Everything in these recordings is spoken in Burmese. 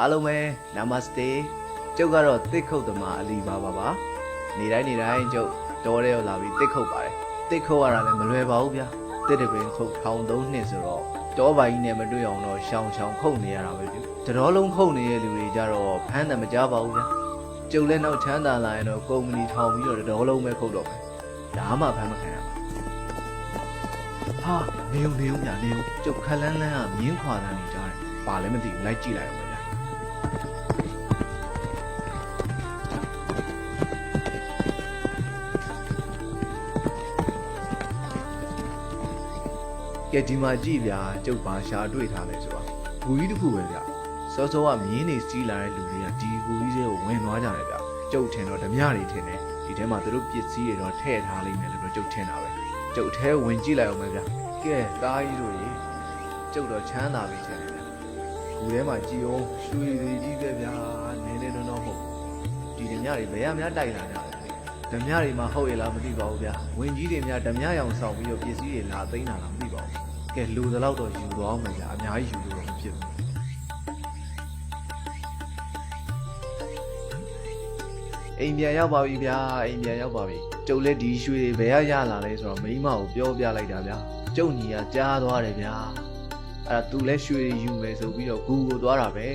အားလုံးပဲ Namaste ကျုပ်ကတော့တစ်ခုတ်သမားအလီပါပါပါနေတိုင်းနေတိုင်းကျုပ်တော်ရဲရောက်လာပြီးတစ်ခုတ်ပါတယ်တစ်ခုတ်ရတာလည်းမလွယ်ပါဘူးဗျာတစ်တပင်ခုတ်ထောင်သုံးနှစ်ဆိုတော့တောပါကြီးနဲ့မတွေ့အောင်တော့ရှောင်ရှောင်ခုတ်နေရတာပဲဗျတတော်လုံးခုတ်နေတဲ့လူတွေကြတော့ဖမ်းတယ်မကြပါဘူးဗျာကျုပ်လည်းနောက်ချမ်းသာလာရင်တော့ကုမ္ပဏီထောင်ပြီးတော့တတော်လုံးပဲခုတ်တော့မယ်ဒါမှဖမ်းမခံရပါဟာနေုံနေုံညာနေုံကျုပ်ခက်လန်းလန်းကမြင်းခွာတန်းနေကြတယ်ပါလည်းမသိဘူးလိုက်ကြည့်လိုက်အောင် ကဲဒီမှာကြည့်ဗျာကျုပ်ဘာရှာတွေ့ထားလဲဆိုတော့ဘူကြီးတစ်ခုပဲဗျစောစောကမြင်းနေစီးလာတဲ့လူတွေကဒီဘူကြီးတွေကိုဝင်သွားကြတယ်ဗျကျုပ်ထင်တော့ဓမြတွေထင်တယ်ဒီထဲမှာသူတို့ပစ္စည်းတွေတော့ထည့်ထားလိမ့်မယ်လို့တော့ကျုပ်ထင်တာပဲကျုပ်ထဲဝင်ကြည့်လိုက်အောင်ပဲဗျကဲတားကြီးတို့ရေကျုပ်တော့ချမ်းသာပြီထင်တယ်ဗျဘူထဲမှာကြည်အောင်ရွှေတွေကြီးပဲဗျာနည်းနည်းတော့တော့မဟုတ်ဒီဓမြတွေဘယ်ရများတိုက်လာကြလဲ ဓမြတွေမှာဟုတ်ရဲ့လားမသိပါဘူးဗျဝင်ကြီးတွေများဓမြရောင်ဆောင်ပြီးတော့ပစ္စည်းတွေလာသိမ်းတာလားမသိပါဘူးကဲလူသလောက်တော့ယူသွားအောင်မယ်ဗျာအများကြီးယူလို့တော့မဖြစ်ဘူးအိမ်ပြန်ရောက်ပါပြီဗျာအိမ်ပြန်ရောက်ပါပြီကျုပ်လည်းဒီရွှေတွေဘယ်ရရလာလဲဆိုတော့မိမကိုပြောပြလိုက်တာဗျာကျုပ်ညီကကြားသွားတယ်ဗျာအဲ့ဒါသူလည်းရွှေတွေယူမယ်ဆိုပြီးတော့ဂူကိုသွားတာပဲ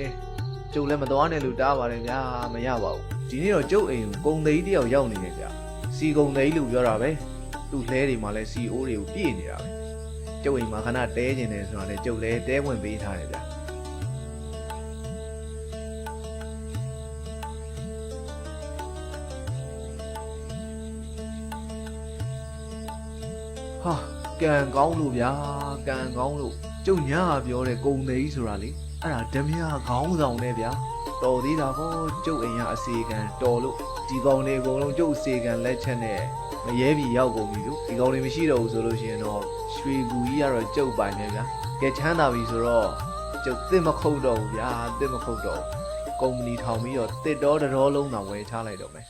ကျုပ်လည်းမသွားနဲ့လို့တားပါတယ်ဗျာမရပါဘူးဒီနေ့တော့ကျုပ်အိမ်ကိုကုံသိန်းတယောက်ရောက်နေတယ်ဗျာစီကုံသိန်းလို့ပြောတာပဲသူ့လှဲတွေမှာလည်းစီအိုးတွေကိုပြည့်နေတာပဲကျုပ်အိမ်မှာခဏတဲကျင်တယ်ဆိုတော့လေကျုပ်လည်းတဲဝင်ပေးထားတယ်ဗျဟာကံကောင်းလို့ဗျာကံကောင်းလို့ကျုပ်ညာပြောတဲ့ကုံသေးဆိုတာလေ အဲ့ဒါဓမြခေါင်းဆောင်နဲ့ဗျာတော်သေးတာပေါ့ကျုပ်အိမ်ကအစီကံတော်လို့ဒီကောင်တွေအကုန်လုံးကျုပ်အစီကံလက်ချက်နဲ့မရဲပြီရောက်ကုန်ပြီလို့ဒီကောင်တွေမရှိတော့ဘူးဆိုလို့ရှိရင်တော့ရွှေကူကြီးကတော့ကျုပ်ပိုင်နေဗျာကဲချမ်းသာပြီဆိုတော့ကျုပ်တစ်မခုတ်တော့ဘူးဗျာတစ်မခုတ်တော့ဘူးကုမ္ပဏီထောင်ပြီးတော့တစ်တော်တစ်တော်လုံးသာဝယ်ချလိုက်တော့မယ်